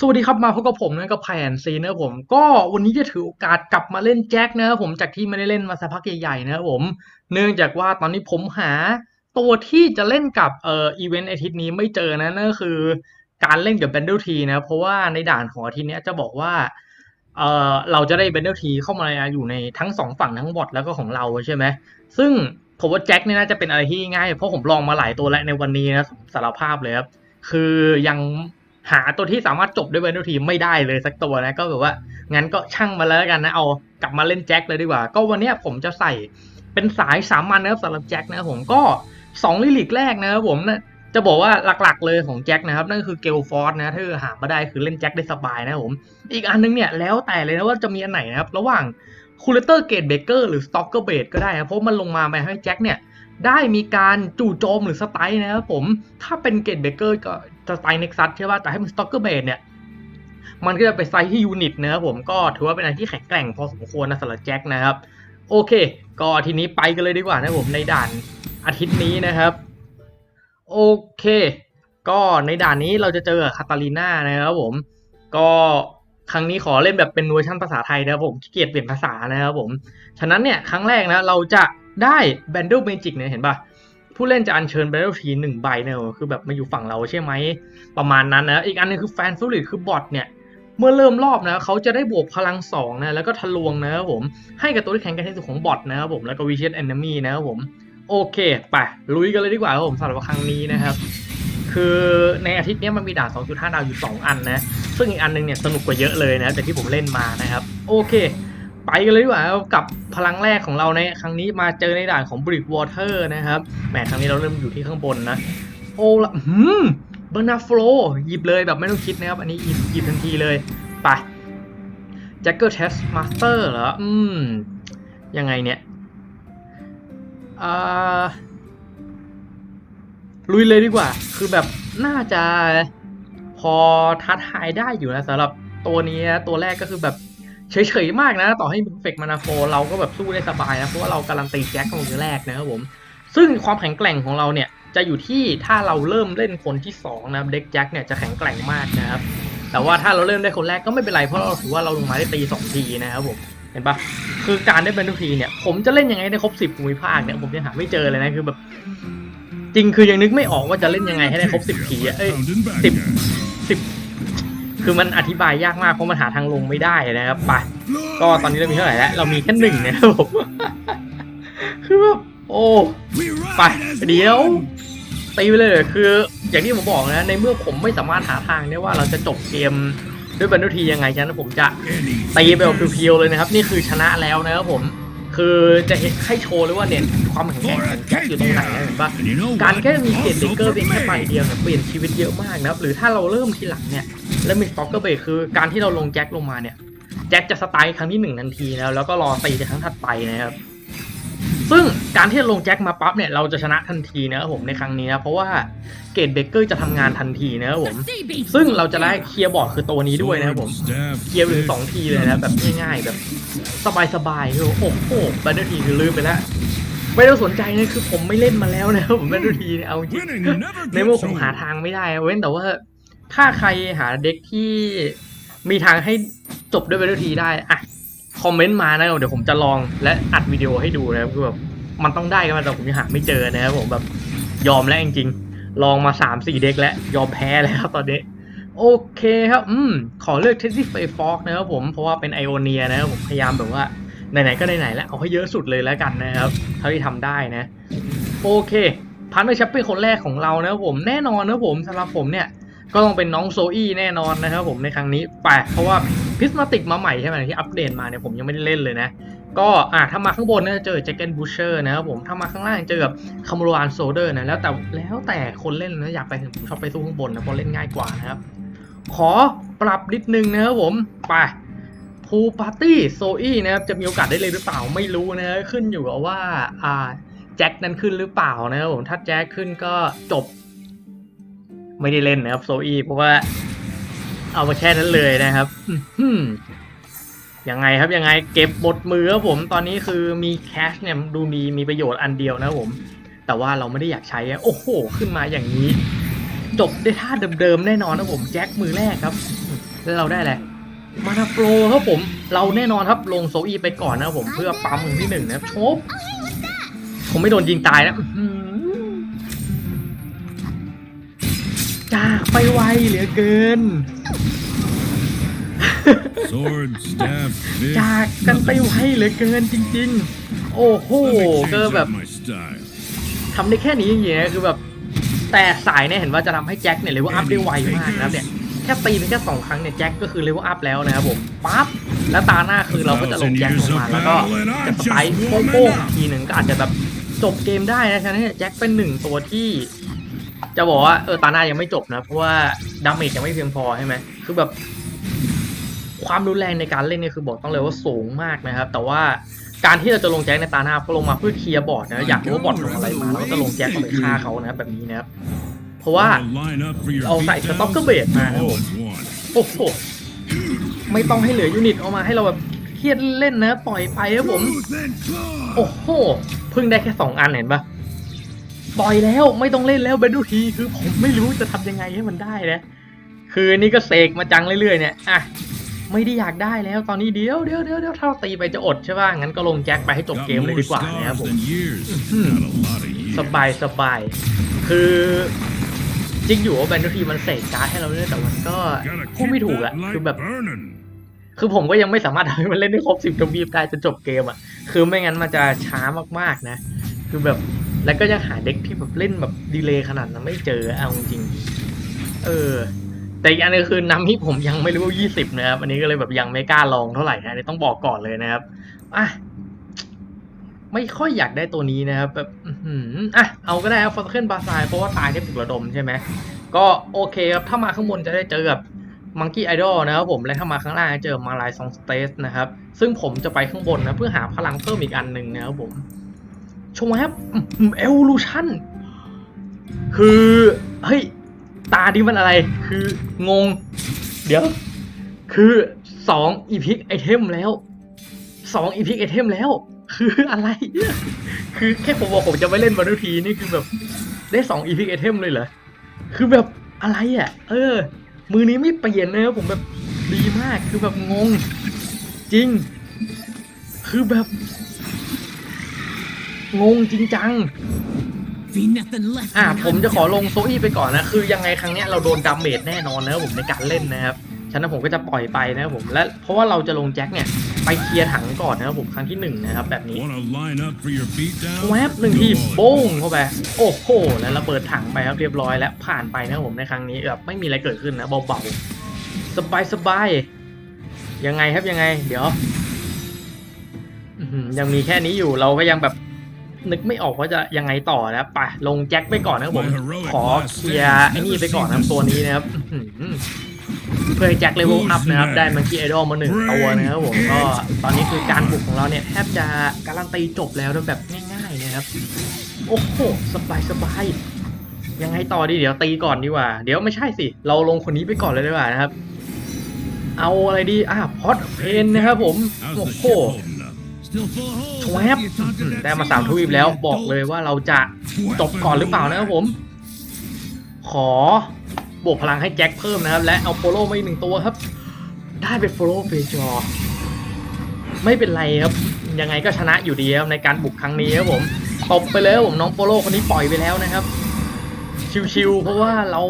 สวัสดีครับมาพบกับผมนะกับแผนซีนะครับผมก็วันนี้จะถือโอกาสกลับมาเล่นแจ็คนะครับผมจากที่ไม่ได้เล่นมาสักพักใหญ่ๆนะครับผม เนื่องจากว่าตอนนี้ผมหาตัวที่จะเล่นกับเอ่ออีเวนต์อาทิตย์นี้ไม่เจอนะนั่นก็คือการเล่นกับ b บนเด l ทีนะเพราะว่าในด่านของอาทิตย์นี้จะบอกว่าเอ่อเราจะได้ b บนเด l ทีเข้ามาอยู่ในทั้งสองฝั่งทั้งบอทแล้วก็ของเราใช่ไหมซึ่งผมว่าแจ็คเนี่ยน่าจะเป็นอะไรที่ง่ายเพราะผมลองมาหลายตัวแล้วในวันนี้นะสารภาพเลยครับคือยัง หาตัวที่สามารถจบด้วยเบนทีไม่ได้เลยสักตัวนะก็แบบว่างั้นก็ช่างมาแล้วกันนะเอากลับมาเล่นแจ็คเลยดีกว่า ก็วันนี้ผมจะใส่เป็นสายสามัญนะครับสำหรับแจ็คนะครับผมก็สองลิลิกแรกนะครับผมนะจะบอกว่าหลักๆเลยของแจ็คนะครับนั่นคือเกลฟอร์ดนะถ้าหามาได้คือเล่นแจ็คได้สบายนะครับผม อีกอันนึงเนี่ยแล้วแต่เลยนะว่าจะมีอันไหนนะครับ ระหว่างคูลเตอร์เกตเบเกอร์หรือสต็อกเกอร์เบดก็ได้นะเพราะมันลงมาไปให้แจ็คเนี่ย ได้มีการจู่โจมหรือสไตล์นะครับผมถ้าเป็นเกตเบเกอร์ก็สไตล์เน็กซัสใช่ป่ะแต่ให้เป็นสต็อกเกอร์เบดเนี่ยมันก็จะไปไซส์ที่ยูนิตนะครับผมก็ถือว่าเป็นอะไรที่แข็งแกร่งพอสมควรนะสำหรับแจ็คนะครับ โอเค ก็ทีนี้ไปกันเลยดีกว่านะผมในด่านอาทิตย์นี้นะครับ โอเค ก็ในด่านนี้เราจะเจอคาตาลีน่านะครับผม ก็ครั้งนี้ขอเล่นแบบเป็นเวอร์ชันภาษาไทยนะครับผมขี้เกียจเปลี่ยนภาษานะครับผม ฉะนั้นเนี่ยครั้งแรกนะเราจะ ได้แบนเดิลเมจิกเนี่ยเห็นปะผู้เล่นจะอัญเชิญแบนเดิลทีหนึ่งใบเนี่ยคือแบบมาอยู่ฝั่งเราใช่ไหมประมาณนั้นนะอีกอันหนึงคือแฟนฟิลิตคือบอทเนี่ยเมื่อเริ่มรอบนะเขาจะได้บวกพลังสองนะแล้วก็ทะลวงนะครับผมให้กับตัวที่แข่งกันที่สุดของบอทนะครับผมแล้วก็วิเชียนแอนนามีนะครับผมโอเคไปลุยกันเลยดีกว่าครับผมสำหรับครั้งนี้นะครับ คือในอาทิตย์นี้มันมีด่าน2.5 ดาวอยู่ 2 อันนะ ซึ่งอีกอันหนึงเนี่ยสนุกกว่าเยอะเลยนะจากที่ผมเล่นมานะครับ โอเค ไปกันเลยดีกว่ากับพลังแรกของเราในครั้งนี้มาเจอในด่านของ Brick Water นะครับแหมครั้งนี้เราเริ่มอยู่ที่ข้างบนนะโอ้ละหืมเบอร์นาโฟลหยิบเลยแบบไม่ต้องคิดนะครับ อันนี้หยิบหยิบทันทีเลยไปแจ็คเกอร์เทสมาสเตอร์เหรออืมยังไงเนี่ยอ่าลุยเลยดีกว่า คือแบบน่าจะพอท้าทายได้อยู่นะสำหรับตัวนี้ตัวแรกก็คือแบบ เฉยๆมากนะ ต่อให้เฟกมานาโฟเราก็แบบสู้ได้สบายนะ เพราะว่าเราการันตีแจ็คของแรกนะครับผม ซึ่งความแข็งแกร่งของเราเนี่ยจะอยู่ที่ถ้าเราเริ่มเล่นคนที่สองนะครับเด็กแจ็คเนี่ยจะแข็งแกร่งมากนะครับ แต่ว่าถ้าเราเริ่มได้คนแรกก็ไม่เป็นไรเพราะเราถือว่าเราลงมาได้ตีสองทีนะครับผมเห็นปะคือการได้เป็นทุกทีเนี่ย ผมจะเล่นยังไงได้ครบสิบภูมิภาคเนี่ยผมยังหาไม่เจอเลยนะคือแบบ จริงคือยังนึกไม่ออกว่าจะเล่นยังไงให้ได้ครบสิบทีอะเอ้ยสิบสิบ คือมันอธิบายยากมากเพราะมันหาทางลงไม่ได้นะครับไปก็ตอนนี้เรามีเท่าไหร่แล้ว เรามีแค่หนึ่งนะครับผมคือแบบโอ้ไปเดี๋ยวตีไปเลยคืออย่างที่ผมบอกนะในเมื่อผมไม่สามารถหาทางได้ว่าเราจะจบเกมด้วยบันทุทียังไงฉะนั้นผมจะตีไปแบบเพียวๆเลยนะครับ นี่คือชนะแล้วนะครับผมคือจะเห็นให้โชว์เลยว่าเนี่ยความแข็งแกร่งของแจ็คอยู่ตรงไหนนะเห็นปะการแค่มีเกตเบเกอร์เพียงแค่ใบเดียวเนี่ยเปลี่ยนชีวิตเยอะมากนะครับหรือถ้าเราเริ่มทีหลังเนี่ย แล้วมีสต็อกเกอร์เบรคือการที่เราลงแจ็คลงมาเนี่ยแจ็คจะสไตล์ครั้งที่หนึ่งทันทีแล้วแล้วก็รอตีในครั้งถัดไปนะครับซึ่งการที่ลงแจ็คมาปั๊บเนี่ยเราจะชนะทันทีนะครับผมในครั้งนี้นะเพราะว่าเกตเบเกอร์จะทำงานทันทีนะครับผมซึ่งเราจะได้เคลียร์บอร์ดคือตัวนี้ด้วยนะครับผมเคลียร์ถึงสองทีเลยนะแบบง่ายๆแบบสบายๆคือโอ้โหบันเดอร์ทีคือลืมไปแล้วไม่ต้องสนใจนะคือผมไม่เล่นมาแล้วนะครับผมบันเดอร์ทีเนี่ยเอาจริงในเมื่อผมหาทางไม่ได้เว้นแต่ว่า ถ้าใครหาเด็กที่มีทางให้จบด้วยเบลทีได้อะคอมเมนต์มานะเดี๋ยวผมจะลองและอัดวิดีโอให้ดูนะครับคือแบบมันต้องได้กันแต่ผมยังหาไม่เจอนะครับผมแบบยอมแล้วจริงๆลองมาสามสี่เด็กแล้วยอมแพ้แล้วตอนนี้ โอเคครับ อืม ขอเลือกเทสซี่เฟฟอกนะครับผมเพราะว่าเป็นไอโอเนียนะครับผมพยายามแบบว่าไหนๆก็ไหนๆแล้วเอาให้เยอะสุดเลยแล้วกันนะครับเท่าที่ทำได้นะ โอเคพันธุ์แชมเปี้ยนคนแรกของเรานะครับผมแน่นอนนะครับผมสำหรับผมเนี่ย ก็ต้องเป็นน้องโซอี้แน่นอนนะครับผมในครั้งนี้ไปเพราะว่าพิสมาติกมาใหม่ใช่ไหมที่อัปเดตมาเนี่ยผมยังไม่ได้เล่นเลยนะ ก็อะถ้ามาข้างบนเนี่ยเจอแจ็คเกนบูเชอร์นะครับผมถ้ามาข้างล่างเจอกับคาร์โมานโซเดอร์นะแล้วแต่แล้วแต่คนเล่นนะอยากไปถึงผมชอบไปสู้ข้างบนนะเพราะเล่นง่ายกว่านะครับ ขอปรับนิดนึงนะครับผมไปพูปาร์ตี้โซอี้นะครับจะมีโอกาสได้เลยหรือเปล่าไม่รู้นะขึ้นอยู่กับว่าอ่าแจ็คนั้นขึ้นหรือเปล่านะครับผมถ้าแจ็คขึ้นก็จบ ไม่ได้เล่นนะครับโซอี้เพราะว่า เอามาแค่นั้นเลยนะครับยังไงครับยังไงเก็บหมดมือครับผมตอนนี้คือมีแคชเนี่ยดูมีมีประโยชน์อันเดียวนะผม แต่ว่าเราไม่ได้อยากใช้อะโอ้โห ขึ้นมาอย่างนี้ จบด้วยท่าเดิมๆแน่นอนนะผมแจ็คมือแรกครับ แล้วเราได้อะไรมานาโปรครับผม เราแน่นอนครับลงโซอีไปก่อนนะผมเพื่อปั๊มมือที่หนึ่งนะครับชบผมไม่โดนยิงตายนะ จากไปไวเหลือเกิน Sword, staff, fish. จากกันไปไวเหลือเกินจริง ๆ โอ้โห Let me ก็ change แบบ up my style. ทำได้แค่นี้จริงๆนะคือแบบแต่สายเนี่ยเห็นว่าจะทำให้แจ็คเนี่ยเลเวลอัพได้ไวมากนะครับเนี่ยแค่ตีไปแค่สองครั้งเนี่ยแจ็คก็คือเลเวลอัพแล้วนะครับผมปั๊บแล้วตาหน้าคือเราก็จะลงแจ็คลงมาแล้วก็จะสไปค์โป้งๆอีกทีหนึ่งก็อาจจะแบบจบเกมได้นะฉะนั้นเนี่ยแจ็คเป็นหนึ่งตัวที่ จะบอกว่าเออตาหน้ายังไม่จบนะ เพราะว่าดาเมจยังไม่เพียงพอใช่ไหมคือแบบ ความรุนแรงในการเล่นเนี่ยคือบอกต้องเลยว่าสูงมากนะครับ แต่ว่าการที่เราจะลงแจ็คในตาหน้าก็ลงมาเพื่อเคลียร์บอร์ดนะอยากรู้ว่าบอร์ดลงอะไรมาแล้วจะลงแจ็คไปฆ่าเขานะครับแบบนี้นะครับเพราะว่าเอาใส่สต็อกเกอร์เบดมาโอ้โหไม่ต้องให้เหลือยูนิตออกมาให้เราแบบเครียดเล่นนะ ปล่อยไปครับผม โอ้โหเพิ่งได้แค่สองอันเห็นปะ ปล่อยแล้วไม่ต้องเล่นแล้วเบนดูทีคือผมไม่รู้จะทำยังไงให้มันได้นะคือนี่ก็เสกมาจังเรื่อยๆเนี่ยอะไม่ได้อยากได้แล้วตอนนี้เดี๋ยวเดี๋ยวเดี๋ยวเดี๋ยวถ้าเราตีไปจะอดใช่ป่ะงั้นก็ลงแจ็คไปให้จบ Got เกมเลย more ดีกว่านะครับ scars ผม than years. Hmm. Got a lot of years. สบายสบายคือจริงอยู่ว่าแบนดูทีมันเสกการ์ดให้เราเรื่อยแต่มันก็ Gotta พูดไม่ keep ถูก that อะ light คือแบบ burning. คือผมก็ยังไม่สามารถทำให้มันเล่นได้ครบสิบทวีปได้จนจบเกมอะคือไม่งั้นมันจะช้ามากๆนะ คือแบบ แล้วก็ยังหาเด็กที่แบบเล่นแบบดีเลย์ขนาดนั้นไม่เจอเอาจริง เออ แต่อีกอันนึงคือน้ำที่ผมยังไม่รู้ว่ายี่สิบนะครับ อันนี้ก็เลยแบบยังไม่กล้าลองเท่าไหร่นะนนี้ต้องบอกก่อนเลยนะครับ อะ ไม่ค่อยอยากได้ตัวนี้นะครับ แบบอืมอะ เอาก็ได้ครับฟอร์เคนบาซายเพราะว่าตายได้ปลุกระดมใช่ไหม ก็โอเคครับ ถ้ามาข้างบนจะได้เจอกับมังกี้ไอดอลนะครับผมและถ้ามาข้างล่างจะเจอมาลายซองสเตสนะครับ ซึ่งผมจะไปข้างบนนะเพื่อหาพลังเพิ่มอีกอันหนึ่งนะครับผม ชมครับเอวลูชันคือเฮ้ยตาดีมันอะไร คืองง เดี๋ยว คือสองอีพิกไอเทมแล้วสองอีพิกไอเทมแล้ว คืออะไร คือแค่ผมบอกผมจะไม่เล่นบอลทีนี่คือแบบได้สองอีพิกไอเทมเลยเหรอคือแบบอะไรอะ เออ มือนี้ไม่เปลี่ยนเลยผมแบบดีมากคือแบบงง จริง คือแบบ งงจริงจัง Be nothing left อะ behind. ผมจะขอลงโซอี้ไปก่อนนะ คือยังไงครั้งเนี้ยเราโดนดาเมจแน่นอนนะครับผมในการเล่นนะครับฉะนั้นผมก็จะปล่อยไปนะครับผมและเพราะว่าเราจะลงแจ็คเนี่ยไปเคลียร์ถังก่อนนะครับผมครั้งที่หนึ่งนะครับแบบนี้ Wanna line up for your beatdown? แวบหนึ่งทีโป้งเข้าไปโอ้โหแล้วระเบิดถังไปครับเรียบร้อยแล้วผ่านไปนะครับผมในครั้งนี้แบบไม่มีอะไรเกิดขึ้นนะเบาๆสบายสบายๆยังไงครับยังไง เดี๋ยวอื้อหือยังมีแค่นี้อยู่เราก็ยังแบบ นึกไม่ออกว่าจะยังไงต่อนะไปลงแจ็คไปก่อนนะครับผม ขอเคลียร์ไอ้นี่ไปก่อนนะครับตัวนี้นะครับอื้อหือเพื่อให้แจ็คเลเวลอัพนะครับ ได้มังกี้ไอดอลมาหนึ่งตัวนะครับผมก็ตอนนี้คือการบุกของเราเนี่ยแทบจะการันตีจบแล้วแบบง่ายๆนะครับ โอ้โหสบายสบายยังไงต่อดีเดี๋ยวตีก่อนดีกว่า เดี๋ยวไม่ใช่สิ เราลงคนนี้ไปก่อนเลยดีกว่านะครับ เอาอะไรดีอะพอดเพนนะครับผม How's โอ้ the โห ชวบ You taunted that ได้มาสามทวีปแล้วบอกเลยว่าเราจะจบก่อนหรือเปล่านะครับผม ขอบวกพลังให้แจ็คเพิ่มนะครับ และเอาโปโลมาอีกหนึ่งตัวครับ ได้เป็นโปโลเฟจอไม่เป็นไรครับ ยังไงก็ชนะอยู่ดีครับในการบุกครั้งนี้ครับผมตบไปเลยครับผมน้องโปโลคนนี้ปล่อยไปแล้วนะครับ ชิวๆเพราะว่าเรา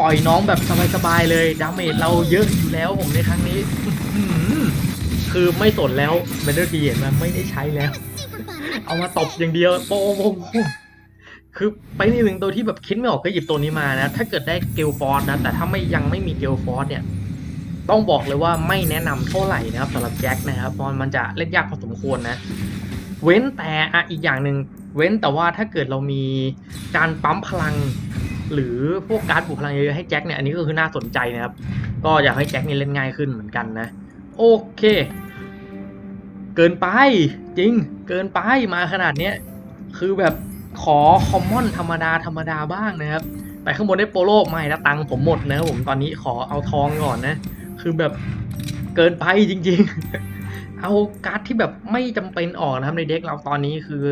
ปล่อยน้องแบบสบายๆเลยดาเมจเราเยอะอยู่แล้วผมในครั้งนี้ คือไม่สนแล้วเบนเดอร์ทีเห็นไหมไม่ได้ใช้แล้ว เอามาตบอย่างเดียวโป้งโป้งโป้งคือไปในหนึ่งตัวที่แบบคิดไม่ออกก็หยิบตัวนี้มานะ ถ้าเกิดได้เกลฟอร์สนะ แต่ถ้าไม่ยังไม่มีเกลฟอร์สเนี่ย ต้องบอกเลยว่าไม่แนะนำเท่าไหร่นะครับสำหรับแจ็คนะครับเพราะมันจะเล่นยากพอสมควรนะ เว้นแต่อะอีกอย่างหนึ่งเว้นแต่ว่าถ้าเกิดเรามีการปั๊มพลัง หรือพวกการ์ดบุกพลังเยอะๆให้แจ็คเนี่ยอันนี้ก็คือน่าสนใจนะครับ ก็อยากให้แจ็คนี่เล่นง่ายขึ้นเหมือนกันนะ โอเค เกินไปจริงเกินไปมาขนาดเนี้ยคือแบบขอคอมมอนธรรมดาธรรมดาบ้างนะครับไปข้างบนได้โปโลไม่แล้วตังค์ผมหมดนะครับผมตอนนี้ขอเอาทองก่อนนะ คือแบบเกินไปจริง ๆ เอาการ์ดที่แบบไม่จำเป็นออกนะครับในเด็กเราตอนนี้คือ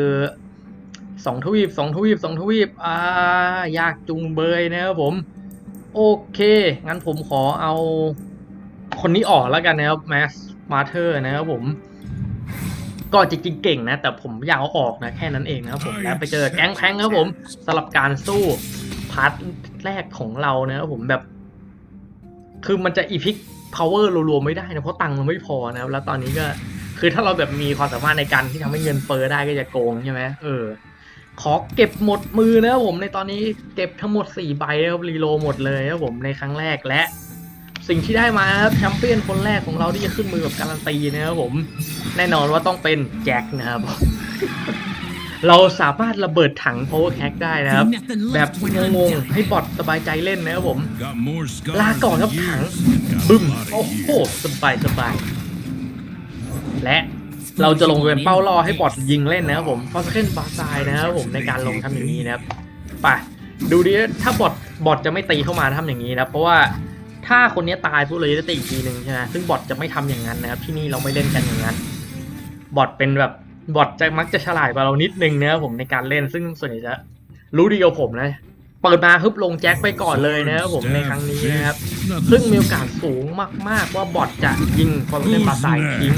สองทวีปสองทวีปสองทวีปอ่ายากจุงเบยนะครับผม โอเค งั้นผมขอเอาคนนี้ออกแล้วกันนะครับแมสมาเธอร์นะครับผม ก็จริงๆเก่งนะ แต่ผมอยากเอาออกนะ แค่นั้นเองนะครับผมแล้วไปเจอแก๊งแพงครับผมสำหรับการสู้พาร์ทแรกของเรานะครับผมแบบ คือมันจะอีพิกพาวเวอร์รวมๆไม่ได้นะเพราะตังค์มันไม่พอนะครับ แล้วตอนนี้ก็คือถ้าเราแบบมีความสามารถในการที่ทำให้เงินเฟ้อได้ก็จะโกงใช่ไหมเออ ขอเก็บหมดมือนะครับผมในตอนนี้เก็บทั้งหมด4ใบนะครับรีโลหมดเลยนะครับผมในครั้งแรกและ สิ่งที่ได้มาครับแชมเปี้ยนคนแรกของเราที่จะขึ้นมือแบบการันตีนะครับผม แน่นอนว่าต้องเป็นแจ็คนะครับ เราสามารถระเบิดถัง power hack ได้นะครับ แบบงงๆให้บอทสบายใจเล่นนะครับผม ลาก่อนครับถังบึ้มโอ้โหสบายสบายและเราจะลงเป็นเป้าล่อให้บอทยิงเล่นนะครับผมฟอสเคนบาซายนะครับผมในการลงทำอย่างนี้นะครับไปดูดิถ้าบอทบอทจะไม่ตีเข้ามาทำอย่างนี้นะเพราะว่า ถ้าคนนี้ตายพวกเลยจะตีอีกทีหนึ่งใช่ไหมซึ่งบอทจะไม่ทำอย่างนั้นนะครับ ที่นี่เราไม่เล่นกันอย่างนั้น บอทเป็นแบบบอทจะมักจะฉลาดกว่าเรานิดนึงนะครับผมในการเล่น ซึ่งส่วนใหญ่จะรู้ดีกว่าผมนะเปิดมาฮึบลงแจ็คไปก่อนเลยนะครับผมในครั้งนี้นะครับ Nothing ซึ่งมีโอกาสสูงมาก ๆ ว่าบอทจะยิงฟอร์เรนบาซายทิ้ง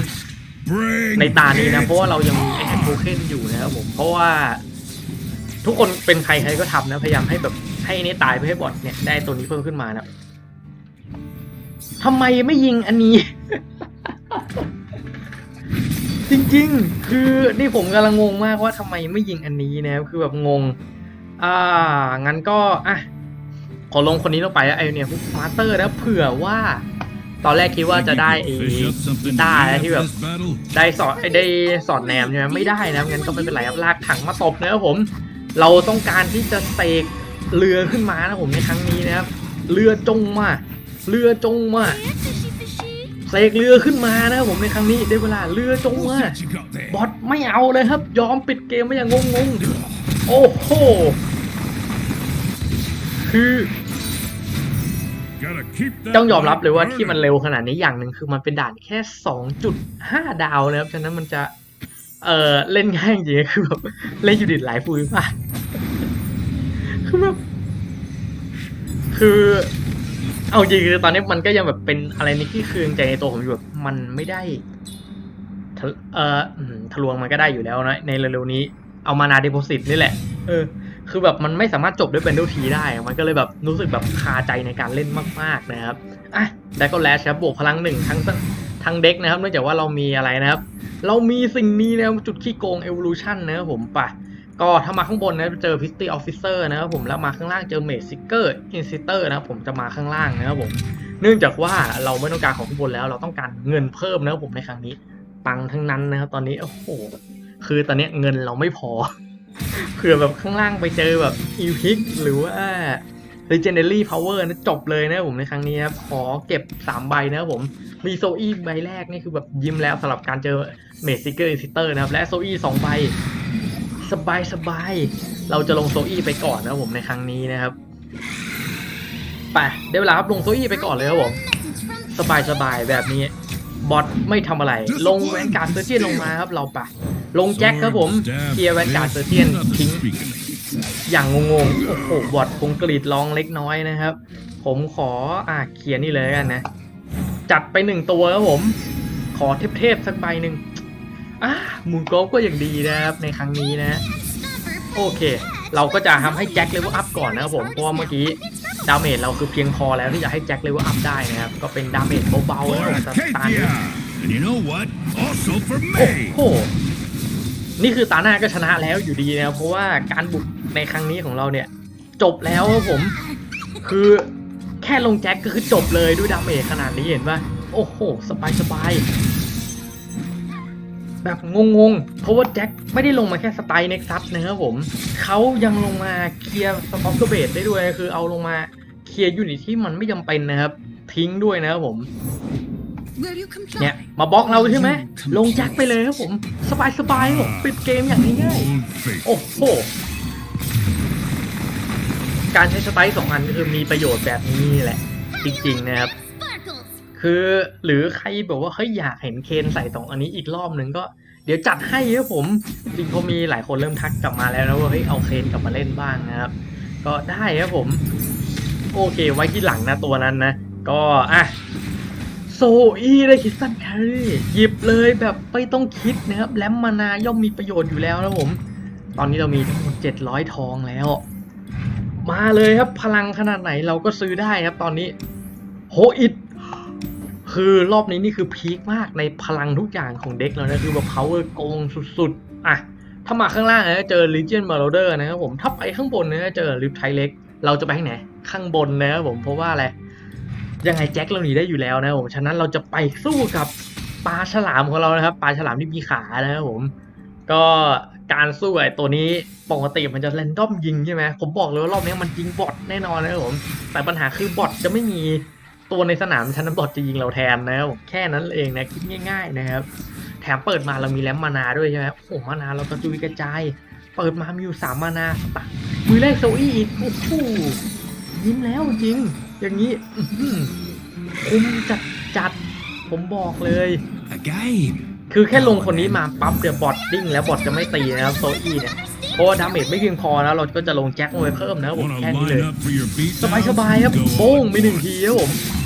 Bring ในตานี้นะ it. เพราะว่าเรายังมีไอแท็กโทเค็นอยู่นะครับผมเพราะว่า ทุกคนเป็นใครใครก็ทำนะ พยายามให้แบบให้อันนี้ตายเพื่อให้บอทเนี่ยได้ตัวนี้เพิ่มขึ้นมานะ ทำไมไม่ยิงอันนี้ จริงๆ คือนี่ผมกำลังงงมากว่าทำไมไม่ยิงอันนี้นะครับคือแบบงง อ่า งั้นก็อะขอลงคนนี้ลงไปแล้วไอเนี่ยมาสเตอร์นะเผื่อว่า ตอนแรกคิดว่าจะได้ไอ้ Fish up something กีตาที่แบบได้สอดได้สอดแนมใช่ไหมไม่ได้นะงั้นก็ไม่เป็นไรครับลากถังมาตบนะครับผม เราต้องการที่จะเสกเรือขึ้นมานะผมในครั้งนี้นะครับเรือจงมา เรือจงมาเสกเรือขึ้นมานะครับผมในครั้งนี้ได้เวลาเรือจงมาบอทไม่เอาเลยครับ ยอมปิดเกมไม่อย่างงงงๆ โอ้โหคือต้องยอมรับเลยว่าที่มันเร็วขนาดนี้อย่างหนึ่งคือมันเป็นด่านแค่ 2.5 ดาวนะครับฉะนั้นมันจะเออเล่นง่ายจริงๆคือแบบเล่นยูนิตหลายฟูมากคือแบบคือ เอาจริงคือตอนนี้มันก็ยังแบบเป็นอะไรในที่คืนใจในตัวผมอยู่แบบมันไม่ได้ทะเอออืมทะลวงมันก็ได้อยู่แล้วนะในเร็วๆนี้เอามานาเดโพสิตนี่แหละ เออ คือแบบมันไม่สามารถจบด้วยเป็นดูทีได้ มันก็เลยแบบรู้สึกแบบคาใจในการเล่นมาก ๆนะครับ อะแล้วก็แลชครับบวกพลังหนึ่งทั้งทั้งเด็กนะครับเนื่องจากว่าเรามีอะไรนะครับ เรามีสิ่งนี้นะจุดขี้โกง evolution นะครับผมไปะ ก็ถ้ามาข้างบนนะเจอ Pistol Officer นะครับผมแล้วมาข้างล่างเจอ Mage Seeker Insister นะครับผมจะมาข้างล่างนะครับผม เนื่องจากว่าเราไม่ต้องการของข้างบนแล้ว เราต้องการเงินเพิ่มนะครับผมในครั้งนี้ตังทั้งนั้นนะครับ ตอนนี้โอ้โหคือตอนนี้เงินเราไม่พอเผื่อแบบข้างล่างไปเจอแบบ e p i c หรือว่า Legendary Power นะจบเลยนะครับผมในครั้งนี้ครับขอเก็บ 3 ใบนะครับผมมีโซอี้ใบแรกนี่คือแบบยิ้มแล้วสำหรับการเจอเมดซิเกอร์อินซิเตอร์นะครับและโซอี้สองใบ สบายสบายเราจะลงโซอี้ไปก่อนนะผมในครั้งนี้นะครับไปได้เวลาครับลงโซอี้ไปก่อนเลยครับผมสบายสบายแบบนี้บอทไม่ทำอะไร ลงแวนการ์ดเซอร์เจียนลงมาครับเราไปลงแจ็คครับผมเคลียร์แวนการ์ดเซอร์เจียนทิ้งอย่างงงๆโอ้โหบอทคงกรีดร้องเล็กน้อยนะครับ ผมขออะเขียนนี่เลยกันนะ จัดไปหนึ่งตัวครับผม ขอเทพๆสักใบหนึ่ง อะมูนโกลฟก็อย่างดีนะครับในครั้งนี้นะ โอเค เราก็จะทำให้แจ็คเลเวลอัพก่อนนะครับผมเพราะว่าเมื่อกี้ดาเมจเราคือเพียงพอแล้วที่จะให้แจ็คเลเวลอัพได้นะครับ ก็เป็นดาเมจเบาๆ For นะครับผมสตาร์ทนี้ Acacia! And you know what? Also for โอ้ me! โหนี่คือตาหน้าก็ชนะแล้วอยู่ดีนะครับเพราะว่าการบุกในครั้งนี้ของเราเนี่ย จบแล้วครับผม คือแค่ลงแจ็คก็คือจบเลยด้วยดาเมจขนาดนี้เห็นปะโอ้โหสบายสบายๆ แบบงงๆ เพราะว่าแจ็คไม่ได้ลงมาแค่สไตล์เน็กซัสนะครับผม เขายังลงมาเคลียร์สต็อกเกอร์เบดได้ด้วยคือเอาลงมาเคลียร์ยูนิตที่มันไม่จำเป็นนะครับ ทิ้งด้วยนะครับผม Will you comply? เนี่ยมาบล็อกเราใช่ไหมลงแจ็คไปเลยครับผม สบายสบายๆครับผมปิดเกมอย่างง่าย Old faith. ๆโอ้โหการใช้สไปซ์สองอันก็คือมีประโยชน์แบบนี้แหละ จริงๆนะครับ Sparkles. คือหรือใครแบบว่าเฮ้ยอยากเห็นเคนใส่สองอันนี้อีกรอบหนึ่งก็ เดี๋ยวจัดให้ครับผมจริงเขามีหลายคนเริ่มทักกลับมาแล้วนะว่าเฮ้ยเอาเคนกลับมาเล่นบ้างนะครับ ก็ได้ครับผม โอเคไว้ที่หลังนะตัวนั้นนะ ก็อะโซอีได้คิดสั้นแครี่หยิบเลยแบบไม่ต้องคิดนะครับแลมมานาย่อมมีประโยชน์อยู่แล้วนะผม ตอนนี้เรามีทั้งหมด700 ทองแล้ว มาเลยครับพลังขนาดไหนเราก็ซื้อได้ครับตอนนี้โฮอิต คือรอบนี้นี่คือพีคมากในพลังทุกอย่างของเด็กแล้วนะ คือแบบ power โกงสุดๆ อะ ถ้ามาข้างล่างนะเจอ Legion Marauder นะครับผม ถ้าไปข้างบนนะเจอลิฟไทเล็ก เราจะไปไหน ข้างบนนะครับผม เพราะว่าอะไร ยังไงแจ็คเราหนีได้อยู่แล้วนะครับผม ฉะนั้นเราจะไปสู้กับปลาฉลามของเรานะครับ ปลาฉลามที่มีขานะครับผม ก็การสู้ไอ้ตัวนี้ปกติมันจะแรนดอมยิงใช่ไหมผมบอกเลยว่ารอบนี้มันยิงบอทแน่นอนนะครับผม แต่ปัญหาคือบอทจะไม่มี ตัวในสนามฉะนั้นบอทจะยิงเราแทนนะครับผมแค่นั้นเองนะคิดง่าย ๆ นะครับ แถมเปิดมาเรามีแลมมานาด้วยใช่ไหมโอ้โหมานาเรากระจุยกระจาย เปิดมามีอยู่สามมานาสตักมือแรกโซอี้อีกโอ้โหยิ้มแล้วจริง อย่างนี้อื้อหือคุ้มจัดจัดๆผมบอกเลย Again. คือแค่ลงคนนี้มาปั๊บเดี๋ยวบอทดิ้งแล้วบอทจะไม่ตีนะครับโซอี้เนี่ยเพราะว่าดาเมจไม่เพียงพอแล้วเราก็จะลงแจ็คลงไปเพิ่มนะครับผม Want to แค่นี้เล line ย up for your beat สบายสบายๆครับโป้งไปหนึ่งทีครับผม Win.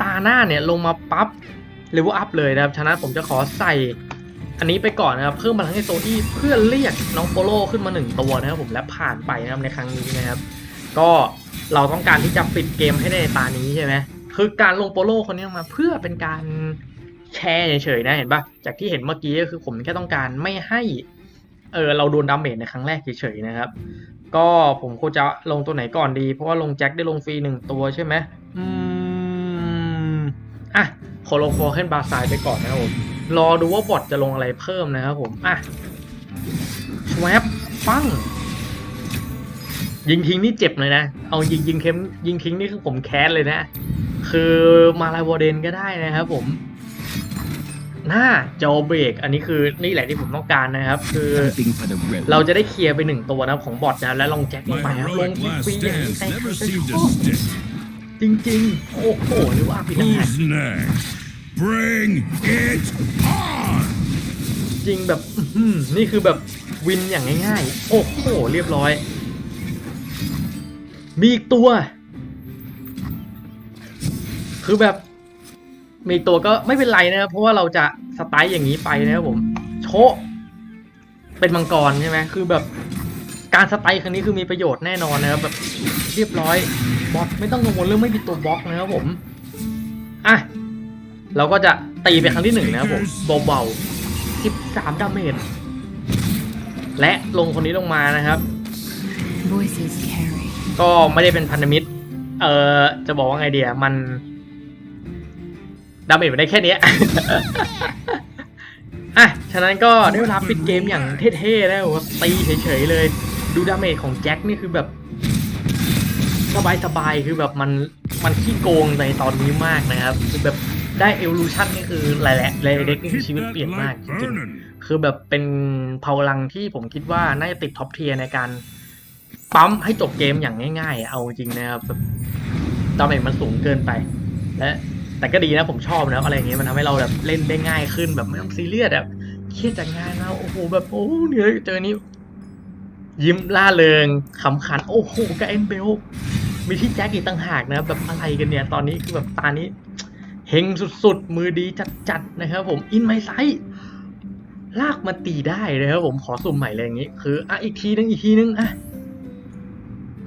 ตาหน้าเนี่ยลงมาปั๊บเลเวลอัพเลยนะครับฉะนั้นผมจะขอใส่อันนี้ไปก่อนนะครับเพิ่มพลังให้โซอี้เพื่อเรียกน้องโปโลขึ้นมาหนึ่งตัวนะครับผมและผ่านไปนะครับในครั้งนี้นะครับ ก็เราต้องการที่จะปิดเกมให้ได้ในตานี้ใช่ไหมคือการลงโปโลคนนี้มาเพื่อเป็นการแชร์เฉยๆนะเห็นปะจากที่เห็นเมื่อกี้ก็คือผมแค่ต้องการไม่ให้เออเราโดนดาเมจในครั้งแรกเฉยๆนะครับ ก็ผมควรจะลงตัวไหนก่อนดี เพราะว่าลงแจ็คได้ลงฟรีหนึ่งตัวใช่ไหมอืม อะขอลงฟอร์เคนบาซายไปก่อนนะครับผมรอดูว่าบอทจะลงอะไรเพิ่มนะครับผมอะชวบปั้งยิงทิ้งนี่เจ็บเลยนะ เอายิงยิงเข้มยิงทิ้งนี่คือผมแค้นเลยนะ คือมาลายวอร์เดนก็ได้นะครับผม หน้าจอเบรก อันนี้คือนี่แหละที่ผมต้องการนะครับ คือ Something for the rebel. เราจะได้เคลียร์ไปหนึ่งตัวนะครับของบอทนะแล้วลงแจ็คลง My ไปครับลง heroic last ฟรีๆอย่างนี้ stands ใคร never ๆจะ seemed ช to อบ stick. จริงๆ โอ้โหหรือว่าพี่นา Who's next? Bring it on! จริงแบบอื้อหือนี่คือแบบวินอย่างง่ายๆ โอ้โห เรียบร้อย มีอีกตัว คือแบบ มีอีกตัวก็ไม่เป็นไรนะครับเพราะว่าเราจะสไตล์อย่างนี้ไปนะครับผม โชะเป็นมังกรใช่ไหมคือแบบ การสไตล์ครั้งนี้คือมีประโยชน์แน่นอนนะครับแบบเรียบร้อย บอทไม่ต้องกังวลเรื่องไม่มีตัวบล็อกนะครับผมอะเราก็จะตีไปครั้งที่หนึ่งนะครับผมเบาๆ13ดาเมจและลงคนนี้ลงมานะครับ Voices carry. ก็ไม่ได้เป็นพันธมิตร เอ่อ จะบอกว่าไงเดียมันดาเมจมันได้แค่เนี้ยอะ ฉะนั้นก็ได้เวลาปิดเกมอย่างเท่ๆแล้วตีเฉยๆเลย ดูดาเมจของแจ็คนี่คือแบบ สบายๆคือแบบมันมันขี้โกงในตอนนี้มากนะครับคือแบบได้เอ o l u ชันนี่คือหลายๆหลายเด็กนี่ชีวิตเปลี่ยนมากจริงๆคือแบบเป็นพลังที่ผมคิดว่าน่าจะติดท็อปเทียร์ในการปั๊มให้จบเกมอย่างง่าย ๆ เอาจริงนะครับแบบดาเมจมันสูงเกินไป และแต่ก็ดีนะผมชอบนะอะไรอย่างเงี้ยมันทำให้เราแบบเล่นได้ง่ายขึ้นแบบไม่ต้องซีเรียสแบบเครียดจากงานแล้วโอ้โหแบบโอ้เหนื่อยเจอนี้ยิ้มล่าเริงขำขันโอ้โหกับเอ็นเบล มีที่แจ็คอีกต่างหากนะครับแบบอะไรกันเนี่ย ตอนนี้คือแบบตานี้เฮงสุดๆ มือดีจัดๆนะครับผมอินไมไซลากมาตีได้เลยครับผมขอสุ่มใหม่เลยอย่างนี้ คืออะอีกทีนึงอีกทีนึงอะ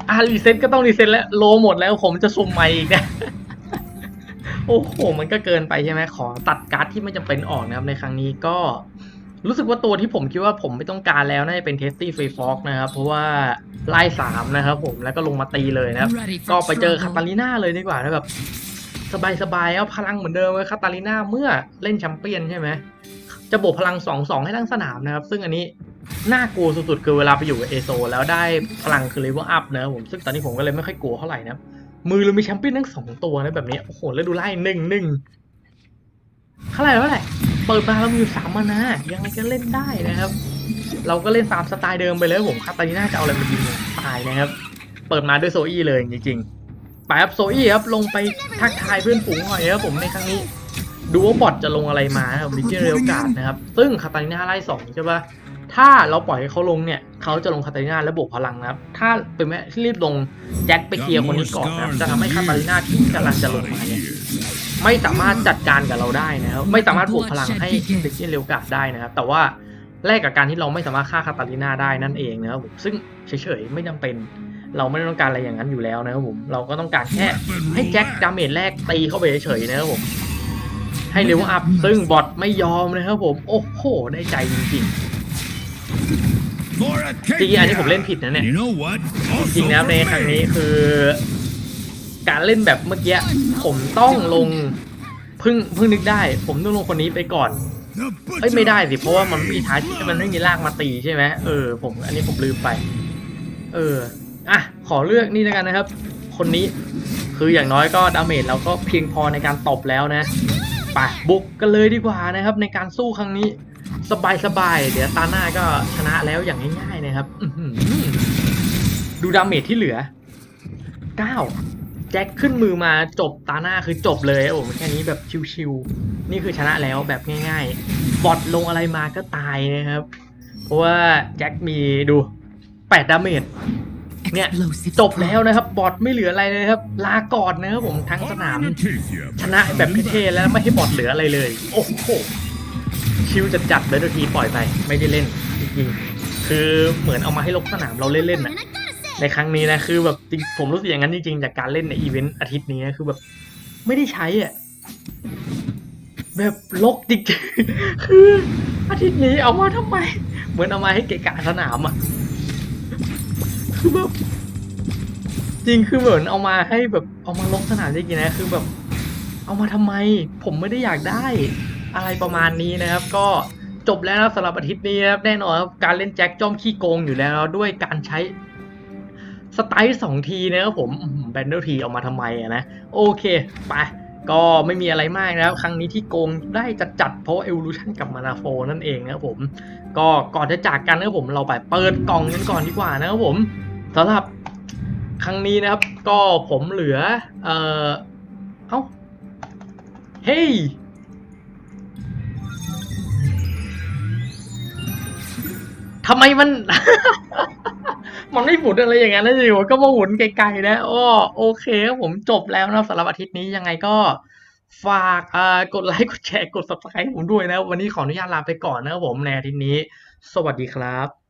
อะรีเซ็ตก็ต้องรีเซ็ตแล้วโลหมดแล้วผมจะสุ่มใหม่อีกนี่ยโอ้โหมันก็เกินไปใช่ไหมขอตัดการ์ดที่ไม่จำเป็นออกนะครับในครั้งนี้ก็ รู้สึกว่าตัวที่ผมคิดว่าผมไม่ต้องการแล้วน่าจะเป็นเทสตี้ฟรีฟอกนะครับ เพราะว่าไล่สามนะครับผมแล้วก็ลงมาตีเลยนะครับ Ready for ก็ไปเจอคา trouble. ตาลิน่าเลยดีกว่านะแบบสบายๆเอาพลังเหมือนเดิมเลยคาตาลิน่าเมื่อเล่นแชมเปี้ยนใช่ไหมจะบวกพลังสองสองให้ทั้งสนามนะครับ ซึ่งอันนี้น่ากลัวสุดๆคือเวลาไปอยู่กับเอโซแล้วได้พลังคือเลเวลอัพนะครับผมซึ่งตอนนี้ผมก็เลยไม่ค่อยกลัวเท่าไหร่นะครับมือเรามีแชมเปี้ยนทั้งสองตัวนะแบบนี้โอ้โหแล้วดูไล่หนึ่งหนึ่งเท่าไหร่เท่าไหร่ เปิดมาเรามีอยู่สามมานะยังไงก็เล่นได้นะครับ เราก็เล่นตามสไตล์เดิมไปเลยผมคาตาลิน่าจะเอาอะไรมายิงตายนะครับ เปิดมาด้วยโซอี้เลยจริงๆไปครับโซอี้ครับลงไปทักทายเพื่อนฝูงหน่อยครับผมในครั้งนี้ดูว่าบอทจะลงอะไรมาครับวิจิเรลการ์ดนะครับ ซึ่งคาตาลิน่าไล่สองใช่ปะถ้าเราปล่อยให้เขาลงเนี่ยเขาจะลงคาตาลิน่าและบวกพลังนะครับ ถ้าเป็นแม่รีบลงแจ็คไปเคลียร์คนนี้ก่อนนะครับจะทำให้คาตาลิน่าที่กำลังจะลงมาเนี่ย ไม่สามารถจัดการกับเราได้นะครับไม่สามารถบวกพลังให้วิจิเรลการ์ดได้นะครับ แต่ว่าแลกกับการที่เราไม่สามารถฆ่าคาตาลิน่าได้นั่นเองนะครับผมซึ่งเฉยๆไม่จำเป็น เราไม่ได้ต้องการอะไรอย่างนั้นอยู่แล้วนะครับผมเราก็ต้องการแค่ให้แจ็คดาเมจแรกตีเข้าไปเฉยๆนะครับผมให้เลเวลอัพซึ่งบอทไม่ยอมนะครับผมโอ้โหได้ใจจริง For a ๆจริงๆอันนี้ผมเล่นผิดนะเนี่ย You know what? จริงๆแล้วในครั้งนี้คือ การเล่นแบบเมื่อกี้ผมต้องลงเพิ่งเพิ่งนึกได้ ผมต้องลงคนนี้ไปก่อนเอ้ยไม่ได้สิเพราะว่ามันไม่มีท้ายมันไม่มีลากมาตีใช่ไหมเออผมอันนี้ผมลืมไป เอออะขอเลือกนี่แล้วกันนะครับ คนนี้คืออย่างน้อยก็ดาเมจเราก็เพียงพอในการตบแล้วนะไปบุกกันเลยดีกว่านะครับ ในการสู้ครั้งนี้ สบายสบายๆเดี๋ยวตาหน้าก็ชนะแล้วอย่างง่ายๆนะครับอื้อหือดูดาเมจที่เหลือเก้า แจ็คขึ้นมือมาจบตาหน้าคือจบเลยโอ้โหแค่นี้แบบชิวๆนี่คือชนะแล้วแบบง่าย ๆ บอทลงอะไรมาก็ตายนะครับ เพราะว่าแจ็คมีดูแปดดาเมจเนี่ย Explosive จบแล้วนะครับ บอทไม่เหลืออะไรเลยนะครับ ลาก่อนนะครับผมทั้งสนาม ชนะแบบเท่ๆแล้วไม่ให้บอทเหลืออะไรเลย โอ้โหชิวจัดจัดๆเลยทันทีปล่อยไป ไม่ได้เล่นจริงๆคือเหมือนเอามาให้ลกสนามเราเล่นๆน่ะ ในครั้งนี้นะคือแบบจริงผมรู้สึกอย่างนั้นจริงๆจากการเล่นในอีเวนต์อาทิตย์นี้นะคือแบบ ไม่ได้ใช้อะแบบลกจริงๆคืออาทิตย์นี้เอามาทำไม เหมือนเอามาให้เกะกะสนามอะคือแบบจริงคือเหมือนเอามาให้แบบเอามาลกสนามจริงๆนะคือแบบ เอามาทำไม ผมไม่ได้อยากได้ อะไรประมาณนี้นะครับ ก็จบแล้วสำหรับอาทิตย์นี้นะครับแน่นอนครับการเล่นแจ็คจ้อมขี้โกงอยู่แล้วด้วยการใช้ สไตล์สองทีนะครับผมแบนเดลทีเอามาทำไมอะนะ โอเค ไป ก็ไม่มีอะไรมากนะครับครั้งนี้ที่โกงได้จัดจัดเพราะว่า Evolution กับมานาโฟนั่นเองนะครับผม ก็ก่อนจะจากกันนะครับผมเราไปเปิดกล่องกันก่อนดีกว่านะครับผมสำหรับครั้งนี้นะครับ ก็ผมเหลือ เอ่อ เอ้า เฮ้ยทำไมมัน มันไม่หมุนอะไรอย่างนั้นนะอยู่ก็มาหมุนไกลๆนะอ้อโอเคครับผมจบแล้วนะสำหรับอาทิตย์นี้ยังไงก็ฝากกดไลค์กดแชร์กด subscribe ผมด้วยนะ วันนี้ขออนุญาตลาไปก่อนนะครับผมในอาทิตย์นี้ สวัสดีครับ